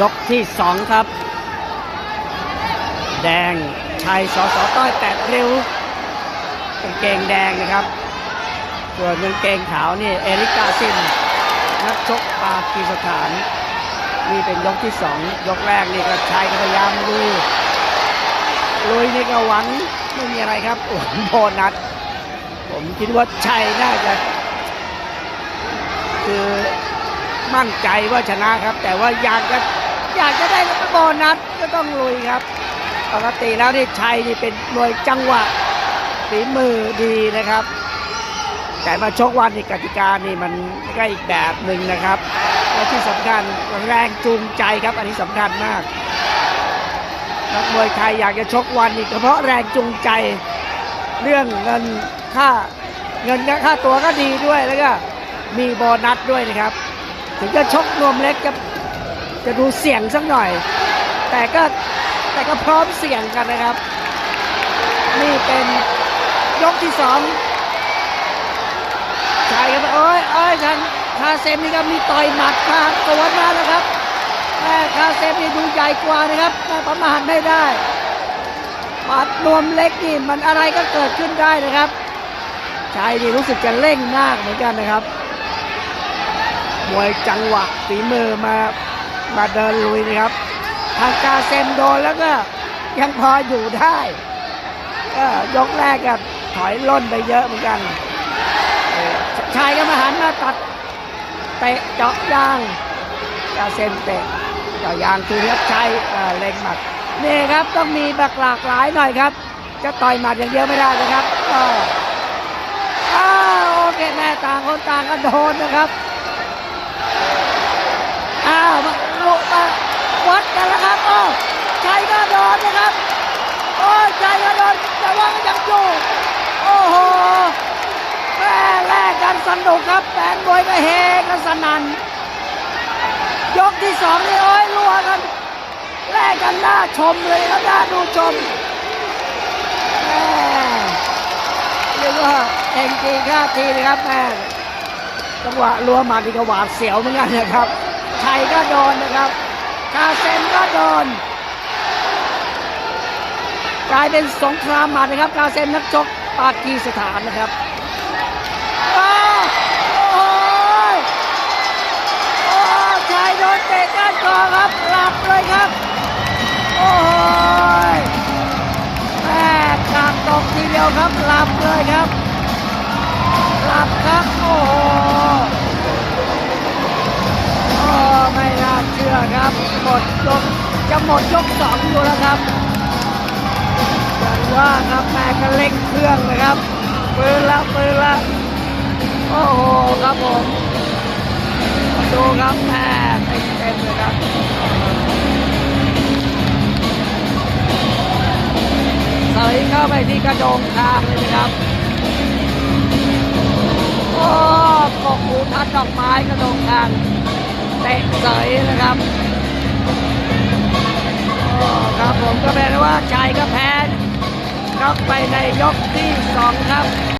ยกที่สองครับ แดงชัยสอสอต้อยแปดริ้วกางเกงแดงนะครับ ส่วนกางเกงขาวนี่เอริกาซิน นักชกปากีสถาน นี่เป็นยกที่สองยกแรกนี่ก็ชัยก็พยายามลุยลุยนี่ก็หวังไม่มีอะไรครับหวังโบนัส ผมคิดว่าชัยน่าจะ คือมั่นใจว่าชนะครับ แต่ว่ายากจะ อยากจะได้โบนัสก็ต้องลุยครับ ปกติแล้วนี่ชัยนี่เป็นมวยจังหวะฝีมือดีนะครับ แต่มาชกวันนี่กติกานี่มันก็อีกแบบหนึ่งนะครับและที่สำคัญแรงจูงใจครับ อันนี้สำคัญมากนักมวยไทยอยากจะชกวันนี่เพราะแรงจูงใจเรื่องเงินค่าเงินค่าตัวก็ดีด้วยแล้วก็มีโบนัสด้วยนะครับ ถึงจะชกนวมเล็กจะ จะดูเสียงสักหน่อย แต่ก็แต่ก็พร้อมเสียงกันนะครับ นี่เป็นยกที่สองชายครับโอ้ยโอ้ยทางคาเซมนี่ก็มีต่อยหมัดมาสวนมาแล้วครับแม่คาเซมนี่ดูใหญ่กว่านะครับแม่ประมาทไม่ได้หมัดนวมเล็กนี่มันอะไรก็เกิดขึ้นได้นะครับชายนี่รู้สึกจะเร่งมากเหมือนกันนะครับมวยจังหวะฝีมือมา มาเดินลุยนะครับ ทางกาเซมโดนแล้วก็ยังพออยู่ได้ก็ยกแรกก็ถอยล่นไปเยอะเหมือนกัน ชายก็มาหันมาตัดเตะเจาะยางกาเซมเตะเจาะยางคือรับชัยเเล็งหมัดนี่ครับต้องมีแบบหลากหลายหน่อยครับ จะต่อยหมัดอย่างเดียวไม่ได้นะครับโอเคแม่ต่างคนต่างก็โดนนะครับอ้าว มาลุมาวัดกันแล้วครับโอ้ชัยก็โดนนะครับโอ้ชัยก็โดนแต่ว่าก็ยังอยู่โอ้โหแม่แลกกันสนุกครับแฟนบวยก็เฮกันสนั่นยกที่สองนี่โอ้ยรัวกันแลกกันน่าชมเลยครับน่าดูชมแม่เรียกว่าเองจริงค่าทีนะครับแม่จังหวะรัวหมัดนี่ก็หวาดเสียวเหมือนกันนะครับ ชัยก็โดนนะครับ คาเซนก็โดน กลายเป็นสงครามหมัดนะครับ คาเซนนักชกปากีสถานนะครับอ้าวโอ้ยโอ้ชัยโดนเตะก้านคอครับ หลับเลยครับ โอ้ยแม่กางตกทีเดียวครับ หลับเลยครับ หลับครับ โอ้โห ครับหมดยกจะหมดยกสองอยู่แล้วครับอย่างว่าครับแม่ก็เร่งเครื่องนะครับปืนละปืนละโอ้โหครับผมดูครับแม่เต็มเต็มเลยครับเสยเข้าไปที่กระโดงคางเลยนะครับโอ้กกหูทัดดอกไม้กระโดงคาง เตะเสยนะครับครับผมก็แปลว่าชายก็แพ้น็อกไปในยกที่สองครับ